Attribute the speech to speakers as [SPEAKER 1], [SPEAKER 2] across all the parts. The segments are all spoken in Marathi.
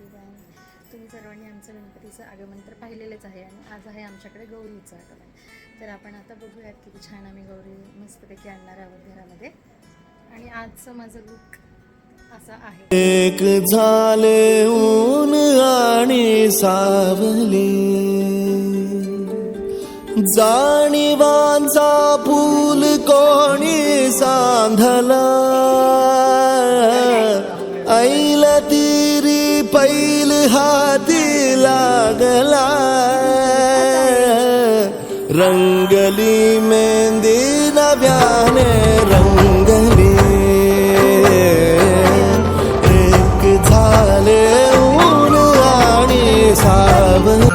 [SPEAKER 1] एव्हरीवन तुम्ही सर्वांनी आमचं गणपतीचं आगमन तर पाहिलेलंच आहे आणि आज आहे आमच्याकडे गौरीचं आगमन तर आपण आता बघूयात किती छान आम्ही गौरी मस्तपैकी आणणार आहोत घरामध्ये. आणि आजचं माझं लुक असा आहे.
[SPEAKER 2] एक झाले ऊन आणि सावले. जाणीवांचा फूल कोणी सांधला. ऐल तिरी पैल हाती लागला। रंगली मेंदी नव्याने रंगली। एक झाले ऊन आणि
[SPEAKER 3] सावन।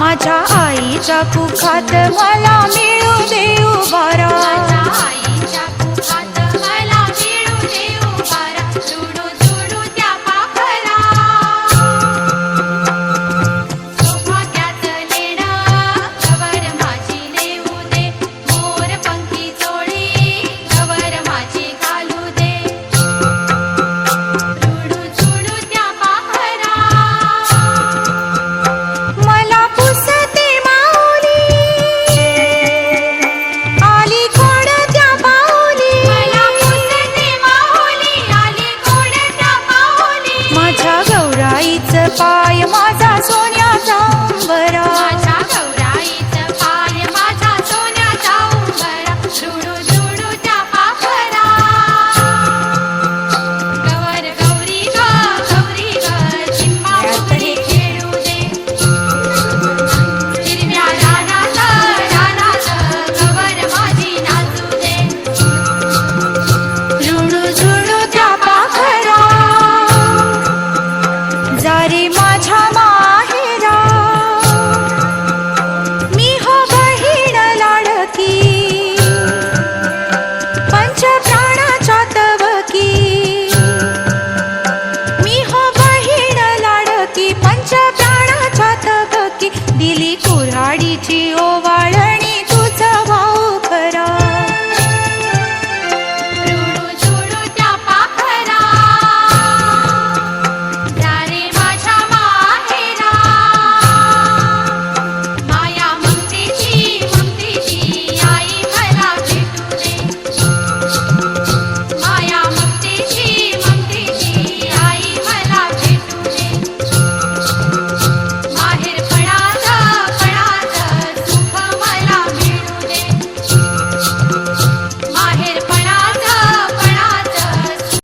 [SPEAKER 4] माझ्या आईच्या कुखात मला मिळू देऊ बारा.